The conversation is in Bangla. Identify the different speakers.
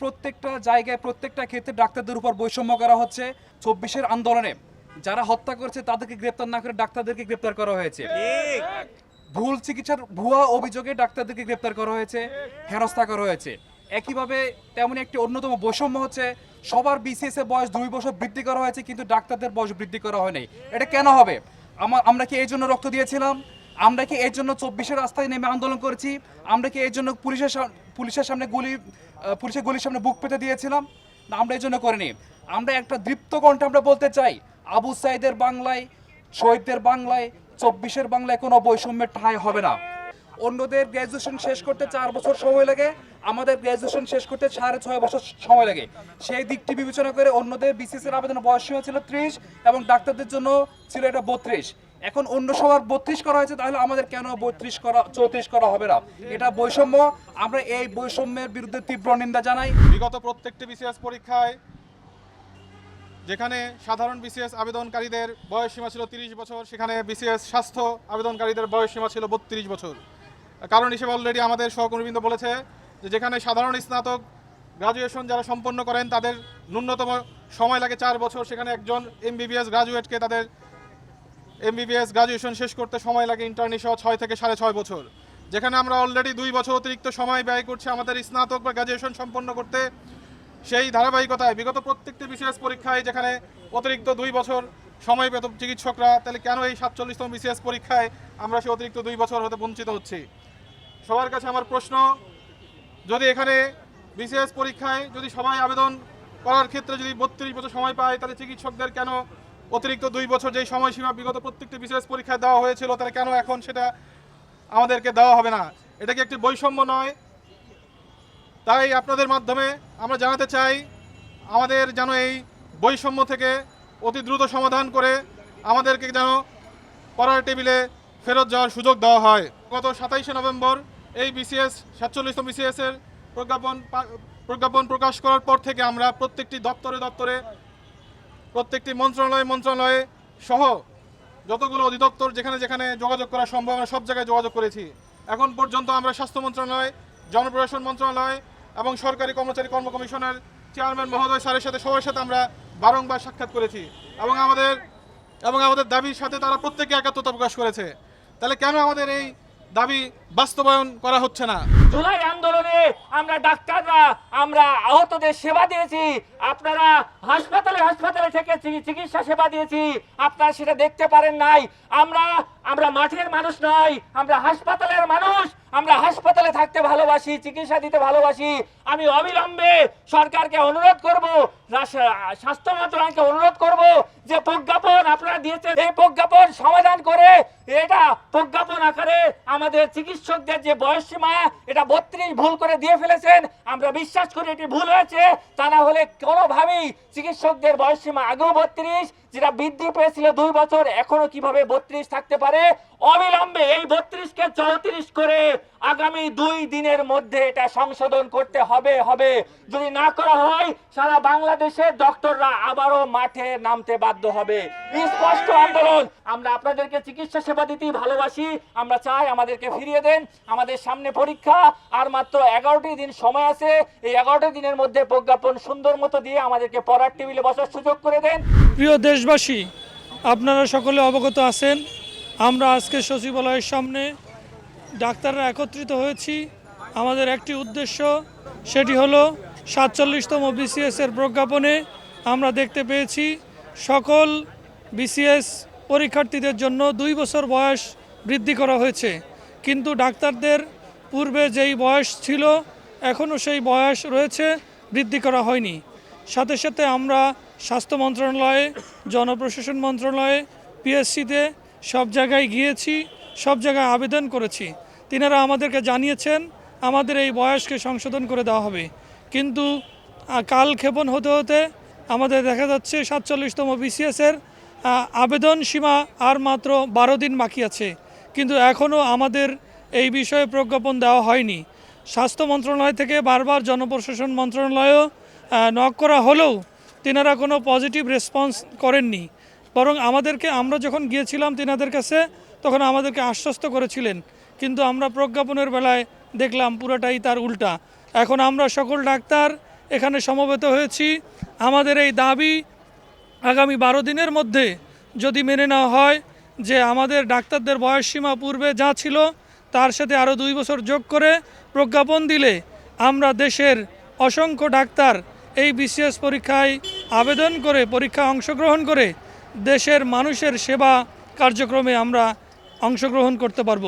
Speaker 1: প্রত্যেকটা জায়গায় প্রত্যেকটা ক্ষেত্রে ডাক্তারদের উপর বৈষম্য করা হচ্ছে। চব্বিশের আন্দোলনে যারা হত্যা করেছে তাদেরকে গ্রেপ্তার না করে ডাক্তারদেরকে গ্রেপ্তার করা হয়েছে। ভুল চিকিৎসার ভুয়া অভিযোগে ডাক্তারদেরকে গ্রেপ্তার করা হয়েছে হেনস্থা করা হয়েছে। একইভাবে তেমন একটি অন্যতম বৈষম্য হচ্ছে সবার বিসিএস এর বয়স দুই বছর বৃদ্ধি করা হয়েছে কিন্তু ডাক্তারদের বয়স বৃদ্ধি করা হয়নি। এটা কেন হবে? আমার আমরা কি এই জন্য রক্ত দিয়েছিলাম? আমরা কি এর জন্য চব্বিশের রাস্তায় নেমে আন্দোলন করেছি? আমরা কি এর জন্য পুলিশের পুলিশের সামনে গুলি পুলিশের গুলির সামনে বুক পেতে দিয়েছিলাম। না, আমরা এই জন্য করিনি। আমরা একটা দৃপ্ত কণ্ঠে আমরা বলতে চাই। আবু সাইদের বাংলায়, শহীদদের বাংলায়, চব্বিশের বাংলায় কোনো বৈষম্যের ঠাঁই হবে না। অন্যদের গ্র্যাজুয়েশন শেষ করতে চার বছর সময় লাগে, আমাদের গ্র্যাজুয়েশন শেষ করতে সাড়ে ছয় বছর সময় লাগে। সেই দিকটি বিবেচনা করে অন্যদের বিসিএস এর আবেদন বয়স ছিল ত্রিশ এবং ডাক্তারদের জন্য ছিল এটা বত্রিশ। এখন অন্য সবার বত্রিশ করা হয়েছে, তাহলে আমাদের কেন বত্রিশ করা, চৌত্রিশ করা হবে না? এটা বৈষম্য। আমরা এই বৈষম্যের বিরুদ্ধে তীব্র নিন্দা জানাই।
Speaker 2: বিগত প্রত্যেকটি বিসিএস পরীক্ষায় যেখানে সাধারণ বিসিএস আবেদনকারীদের বয়স সীমা ছিল তিরিশ বছর, সেখানে বিসিএস স্বাস্থ্য আবেদনকারীদের বয়স সীমা ছিল বত্রিশ বছর। কারণ হিসেবে অলরেডি আমাদের সহকর্মীবৃন্দ বলেছে যে যেখানে সাধারণ স্নাতক গ্রাজুয়েশন যারা সম্পন্ন করেন, তাদের ন্যূনতম সময় লাগে চার বছর। সেখানে একজন এমবিবিএস গ্রাজুয়েটকে তাদের এমবিবিএস গ্রাজুয়েশন শেষ করতে সময় লাগে ইন্টার্নি সহ ছয় থেকে সাড়ে ছয় বছর। যেখানে আমরা অলরেডি দুই বছর অতিরিক্ত সময় ব্যয় করছি আমাদের স্নাতক বা গ্রাজুয়েশন সম্পন্ন করতে। সেই ধারাবাহিকতায় বিগত প্রত্যেকটি বিসিএস পরীক্ষায় যেখানে অতিরিক্ত দুই বছর সময় পেত চিকিৎসকরা, তাহলে কেন এই সাতচল্লিশতম বিসিএস পরীক্ষায় আমরা সে অতিরিক্ত দুই বছর হতে বঞ্চিত হচ্ছি? সবার কাছে আমার প্রশ্ন, যদি এখানে বিসিএস পরীক্ষায় যদি সবাই আবেদন করার ক্ষেত্রে যদি বত্রিশ বছর সময় পায়, তাহলে চিকিৎসকদের কেন অতিরিক্ত দুই বছর যেই সময়সীমা বিগত প্রত্যেকটি বিসিএস পরীক্ষায় দেওয়া হয়েছিল, তাহলে কেন এখন সেটা আমাদেরকে দেওয়া হবে না? এটা কি একটি বৈষম্য নয়? তাই আপনাদের মাধ্যমে আমরা জানাতে চাই, আমাদের যেন এই বৈষম্য থেকে অতি দ্রুত সমাধান করে আমাদেরকে যেন পড়ার টেবিলে ফেরত যাওয়ার সুযোগ দেওয়া হয়। গত সাতাইশে নভেম্বর এই বিসিএস, সাতচল্লিশতম বিসিএস এর প্রজ্ঞাপন প্রজ্ঞাপন প্রকাশ করার পর থেকে আমরা প্রত্যেকটি দপ্তরে দপ্তরে প্রত্যেকটি মন্ত্রণালয়, মন্ত্রণালয়ে সহ যতগুলো অধিদপ্তর যেখানে যেখানে যোগাযোগ করা সম্ভব আমরা সব জায়গায় যোগাযোগ করেছি। এখন পর্যন্ত আমরা স্বাস্থ্য মন্ত্রণালয়, জনপ্রশাসন মন্ত্রণালয় এবং সরকারি কর্মচারী কর্ম কমিশনের চেয়ারম্যান মহোদয় স্যারের সাথে, সবার সাথে আমরা বারংবার সাক্ষাৎ করেছি এবং আমাদের এবং আমাদের দাবির সাথে তারা প্রত্যেকে একাত্মতা প্রকাশ করেছে। তাহলে কেন আমাদের এই দাবি বাস্তবায়ন করা হচ্ছে না।
Speaker 3: জুলাই আন্দোলনে আমরা ডাক্তাররা, আমরা আহতদের সেবা দিয়েছি। আপনারা হাসপাতালে হাসপাতালে থেকে চিকিৎসা সেবা দিয়েছি। আপনারা সেটা দেখতে পারেন নাই। আমরা আমরা মাঠের মানুষ নয়, আমরা হাসপাতালের মানুষ। আমরা হাসপাতালে থাকতে ভালোবাসি, চিকিৎসা দিতে ভালোবাসি। আমি অবিলম্বে সরকারকে অনুরোধ করব স্বাস্থ্য মন্ত্রণালয়কে অনুরোধ করব যে প্রজ্ঞাপন আপনারা দিয়েছেন, এই প্রজ্ঞাপন সমাধান করে এটা প্রজ্ঞাপন আকারে আমাদের চিকিৎসকদের যে বয়স সীমা এটা বত্রিশ ভুল করে দিয়ে ফেলেছেন। আমরা বিশ্বাস করি এটি ভুল হয়েছে। তা না হলে কোনোভাবেই চিকিৎসকদের বয়স সীমা আগেও বত্রিশ, যেটা বৃদ্ধি পেয়েছিল দুই বছর, এখনও কীভাবে বত্রিশ থাকতে পারে? অবিলম্বে এই বত্রিশকে চৌত্রিশ করে আগামী দুই দিনের মধ্যে এটা সংশোধন করতে হবে হবে। যদি না করা হয়, সারা বাংলাদেশের ডক্টররা আবারও মাঠে নামতে বাধ্য হবে। স্পষ্ট আন্দোলন। আমরা আপনাদেরকে চিকিৎসা সেবা দিতেই ভালোবাসি। আমরা চাই আমাদেরকে ফিরিয়ে দেন। আমাদের সামনে পরীক্ষা, আর মাত্র এগারোটি দিন সময় আছে। এই এগারোটি দিনের মধ্যে প্রজ্ঞাপন সুন্দর মতো দিয়ে আমাদেরকে পড়ার টেবিলে বসার সুযোগ করে দেন।
Speaker 4: প্রিয় দেশবাসী, আপনারা সকলে অবগত আছেন। আমরা আজকে সচিবালয়ের সামনে ডাক্তাররা একত্রিত হয়েছি। আমাদের একটি উদ্দেশ্য, সেটি হলো সাতচল্লিশতম বিসিএস এর প্রজ্ঞাপনে আমরা দেখতে পেয়েছি, সকল বিসিএস পরীক্ষার্থীদের জন্য দুই বছর বয়স বৃদ্ধি করা হয়েছে। কিন্তু ডাক্তারদের পূর্বে যেই বয়স ছিল এখনও সেই বয়স রয়েছে, বৃদ্ধি করা হয়নি। সাথে সাথে আমরা স্বাস্থ্য মন্ত্রণালয়ে, জনপ্রশাসন মন্ত্রণালয়ে পিএসসিতে সব জায়গায় গিয়েছি। সব জায়গায় আবেদন করেছি। তিনারা আমাদেরকে জানিয়েছেন, আমাদের এই বয়সকে সংশোধন করে দেওয়া হবে। কিন্তু কাল ক্ষেপণ হতে হতে আমাদের দেখা যাচ্ছে সাতচল্লিশতম বিসিএসের আবেদন সীমা আর মাত্র বারো দিন বাকি আছে। কিন্তু এখনও আমাদের এই বিষয়ে প্রজ্ঞাপন দেওয়া হয়নি। স্বাস্থ্য মন্ত্রণালয় থেকে বারবার জনপ্রশাসন মন্ত্রণালয়ও নক করা হলেও তিনারা কোনো পজিটিভ রেসপন্স করেননি। বরং আমাদেরকে, আমরা যখন গিয়েছিলাম তিনাদের কাছে তখন আমাদেরকে আশ্বস্ত করেছিলেন। কিন্তু আমরা প্রজ্ঞাপনের বেলায় দেখলাম পুরোটাই তার উল্টা। এখন আমরা সকল ডাক্তার এখানে সমবেত হয়েছি। আমাদের এই দাবি আগামী বারো দিনের মধ্যে যদি মেনে নেওয়া হয় যে আমাদের ডাক্তারদের বয়সসীমা পূর্বে যা ছিল তার সাথে আরও দুই বছর যোগ করে প্রজ্ঞাপন দিলে আমরা দেশের অসংখ্য ডাক্তার এই বিসিএস পরীক্ষায় আবেদন করে, পরীক্ষায় অংশগ্রহণ করে দেশের মানুষের সেবা কার্যক্রমে আমরা অংশগ্রহণ করতে পারব।